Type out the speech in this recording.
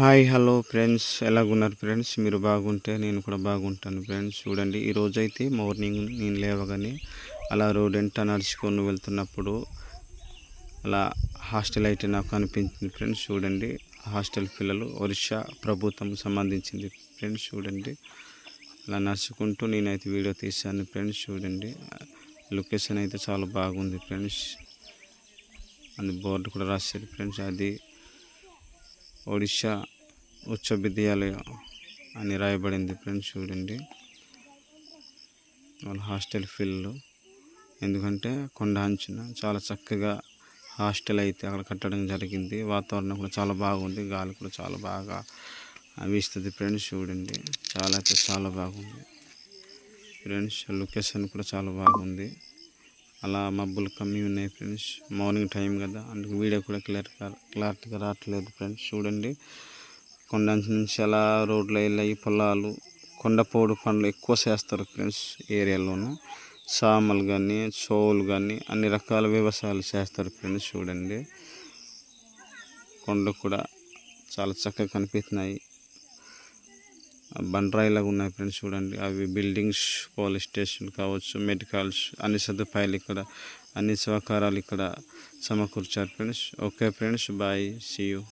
Hi hello friends. ఎలాగున్నారు friends? మీరు బాగుంటే నేను కూడా బాగుంటాను ఫ్రెండ్స్. చూడండి ఈరోజు అయితే మార్నింగ్ నేను లేవగానే అలా రోడ్ వెంట నడుచుకొని వెళ్తున్నప్పుడు అలా హాస్టల్ అయితే నాకు అనిపించింది ఫ్రెండ్స్. చూడండి హాస్టల్ పిల్లలు ఒరిస్సా ప్రభుత్వం సంబంధించింది ఫ్రెండ్స్. చూడండి అలా నడుచుకుంటూ నేనైతే వీడియో తీశాను ఫ్రెండ్స్. చూడండి లొకేషన్ అయితే చాలా బాగుంది ఫ్రెండ్స్. అది బోర్డు కూడా రాశారు ఫ్రెండ్స్. అది ఒడిశా ఉచ్చ విద్యాలయం అని రాయబడింది ఫ్రెండ్స్ చూడండి. వాళ్ళ హాస్టల్ ఫీల్డ్ ఎందుకంటే కొండ అంచున చాలా చక్కగా హాస్టల్ అయితే అక్కడ కట్టడం జరిగింది. వాతావరణం కూడా చాలా బాగుంది. గాలి కూడా చాలా బాగా వీస్తుంది ఫ్రెండ్స్ చూడండి. చాలా అయితే చాలా బాగుంది. ఫ్రెండ్స్ లొకేషన్ కూడా చాలా బాగుంది. అలా మబ్బులు కమ్మి ఉన్నాయి ఫ్రెండ్స్. మార్నింగ్ టైం కదా. అందుకు వీడియో కూడా క్లియర్ క్లారిటీగా రావట్లేదు ఫ్రెండ్స్. చూడండి. కొండ నుంచి అలా రోడ్లు వెళ్ళాయి పొలాలు కొండపోడు పండ్లు ఎక్కువ చేస్తారు ఫ్రెండ్స్ ఏరియాలోనూ. సామలు కానీ చోవులు కానీ అన్ని రకాల వ్యవసాయాలు చేస్తారు ఫ్రెండ్స్. చూడండి. కొండ కూడా చాలా చక్కగా కనిపిస్తున్నాయి. బండ్రాయిలాగా ఉన్నాయి ఫ్రెండ్స్ చూడండి. అవి బిల్డింగ్స్ పోలీస్ స్టేషన్ కావచ్చు మెడికల్స్ అన్ని సదుపాయాలు ఇక్కడ అన్ని సహకారాలు ఇక్కడ సమకూర్చారు friends. Okay friends bye see you